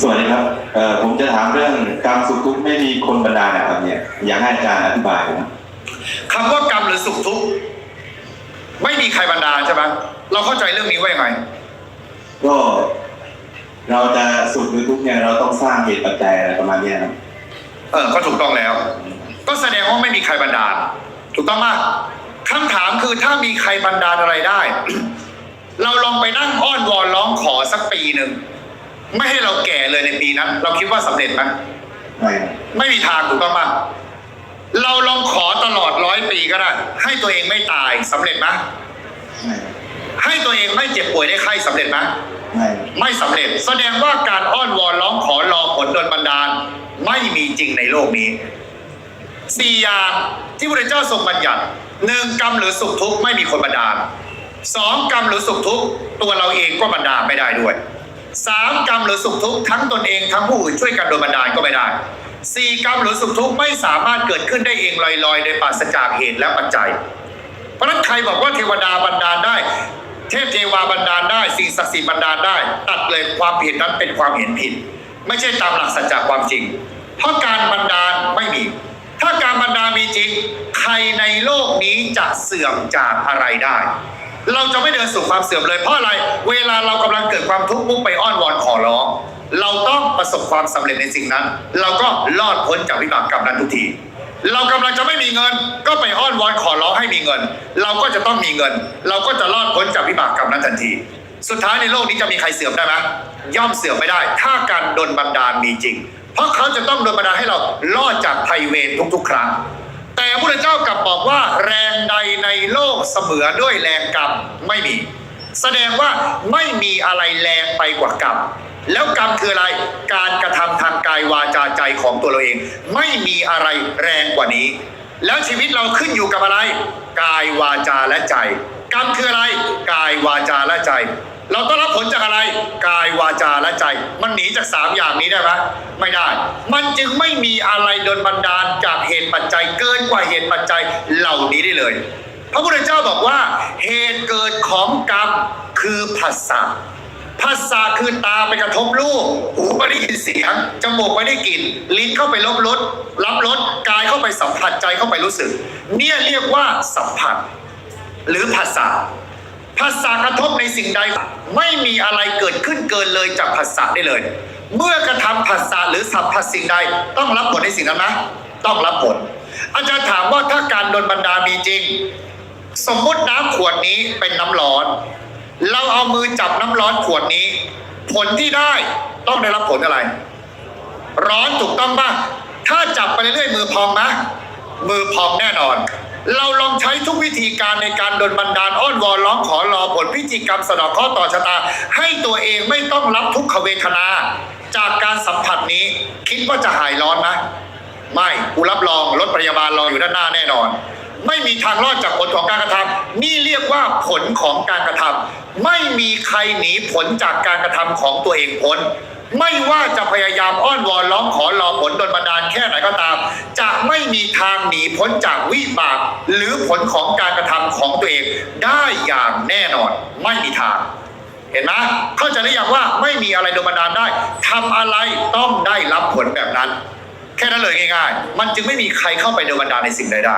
สวัสดีครับเอ่อผมจะถามเรื่องกรรมสุขทุกข์ไม่มีคนบันดาลนะครับ เนี่ย อยากให้อาจารย์อธิบายผมคำว่ากรรมหรือสุขทุกข์ไม่มีใครบันดาลใช่ไหมเราเข้าใจเรื่องนี้ว่ายังไง ก็เราจะสุขหรือทุกข์เนี่ยเราต้องสร้างเหตุปัจจัยอะไรประมาณเนี้ยครับเออก็ถูกต้องแล้ว ก็แสดงว่าไม่มีใครบันดาลถูกต้องมากคำถามคือถ้ามีใครบันดาลอะไรได้ เราลองไปนั่งอ้อนวอนร้องขอสักปีหนึ่ง ไม่ให้เราแก่เลยในปีนั้นเราคิดว่าสำเร็จไหมไม่ครับไม่มีทางถูกต้องมากเราลองขอตลอดร้อยปีก็ได้ ให้ตัวเองไม่ตายสำเร็จไหมไม่ครับให้ตัวเองไม่เจ็บป่วยได้ไข้สำเร็จไหมไม่ครับไม่สำเร็จ แสดงว่าการอ้อนวอนร้องขอรอผลโดนบันดาล ไม่มีจริงในโลกนี้สี่อย่างที่พระเจ้าทรงบัญญัติหนึ่งกรรมหรือสุขทุกข์ไม่มีคนบันดาลสองกรรมหรือสุขทุกข์ตัวเราเองก็บันดาลไม่ได้ด้วย สามกรรมหรือสุขทุกข์ทั้งตนเองทั้งผู้อื่นช่วยกันโดยบันดาลก็ไม่ได้สี่กรรมหรือสุขทุกข์ไม่สามารถเกิดขึ้นได้เองลอยๆ โดยปราศจากเหตุและปัจจัย เพราะนั้นใครบอกว่าเทวดาบันดาลได้ เทพเทวาบันดาลได้ สิ่งศักดิ์สิทธิ์บันดาลได้ ตัดเลยความผิดนั้นเป็นความเห็นผิด ไม่ใช่ตามหลักสัจจะความจริง เพราะการบันดาลไม่มี ถ้าการบันดาลมีจริง ใครในโลกนี้จะเสื่อมจากอะไรได้ เราจะไม่เดินสู่ความเสื่อมเลย เพราะอะไร เวลาเรากำลังเกิดความทุกข์ปุ๊บไปอ้อนวอนขอร้อง เราต้องประสบความสำเร็จในสิ่งนั้น เราก็รอดพ้นจากวิบากกรรมนั้นทุกที เรากำลังจะไม่มีเงิน ก็ไปอ้อนวอนขอร้องให้มีเงิน เราก็จะต้องมีเงิน เราก็จะรอดพ้นจากวิบากกรรมนั้นทันที สุดท้ายในโลกนี้จะมีใครเสื่อมได้ไหมย่อมเสื่อมไม่ได้ ถ้าการดลบันดาลมีจริง เพราะเขาจะต้องดลบันดาลให้เรารอดจากภัยเวรทุกๆ ครั้ง แต่พระเจ้ากลับบอกว่าแรงใดในโลกเสมอด้วยแรงกรรมไม่มี แสดงว่าไม่มีอะไรแรงไปกว่ากรรมแล้วกรรมคืออะไร การกระทำทางกายวาจาใจของตัวเราเอง ไม่มีอะไรแรงกว่านี้ แล้วชีวิตเราขึ้นอยู่กับอะไร กายวาจาและใจ กรรมคืออะไร กายวาจาและใจ เราต้องรับผลจากอะไร กายวาจาและใจ มันหนีจากสามอย่างนี้ได้ไหมไม่ได้ มันจึงไม่มีอะไรโดนบันดาลจากเหตุปัจจัย เกินกว่าเหตุปัจจัยเหล่านี้ได้เลย พระพุทธเจ้าบอกว่า เหตุเกิดของกรรมคือภาษาภาษาคือตาไปกระทบรูปหูไม่ได้ยินเสียง จมูกไม่ได้กลิ่น ลิ้นเข้าไปรับรส รับรส กายเข้าไปสัมผัส ใจเข้าไปรู้สึก เนี่ยเรียกว่าสัมผัส หรือภาษาภาษากระทบในสิ่งใดไม่มีอะไรเกิดขึ้นเกินเลยจากภาษาได้เลย เมื่อกระทำภาษาหรือสัมผัสสิ่งใดต้องรับผลในสิ่งนั้นนะต้องรับผล อาจารย์ถามว่าถ้าการโดนบันดาลมีจริง สมมุติน้ำขวดนี้เป็นน้ำร้อน เราเอามือจับน้ำร้อนขวดนี้ ผลที่ได้ต้องได้รับผลอะไร ร้อนถูกต้องป่ะถ้าจับไปเรื่อยๆมือพองนะมือพองแน่นอน เราลองใช้ทุกวิธีการในการดลบันดาลอ้อนวอนร้องขอรอผลพิธีกรรมสะเดอกข้อต่อชะตา ให้ตัวเองไม่ต้องรับทุกขเวทนา จากการสัมผัสนี้ คิดว่าจะหายร้อนไหมไม่กูรับรองรถพยาบาลรออยู่ด้านหน้าแน่นอน ไม่มีทางรอดจากผลของการกระทำนี่เรียกว่าผลของการกระทำไม่มีใครหนีผลจากการกระทำของตัวเองพ้น ไม่ว่าจะพยายามอ้อนวอนร้องขอรอผลดลบันดาลแค่ไหนก็ตาม จะไม่มีทางหนีพ้นจากวิบาก หรือผลของการกระทำของตัวเองได้อย่างแน่นอน ไม่มีทาง เห็นไหมเข้าใจหรือยังว่าไม่มีอะไรโดนบันดาลได้ทำอะไรต้องได้รับผลแบบนั้น แค่นั้นเลยง่าย ๆ มันจึงไม่มีใครเข้าไปโดนบันดาลในสิ่งใดได้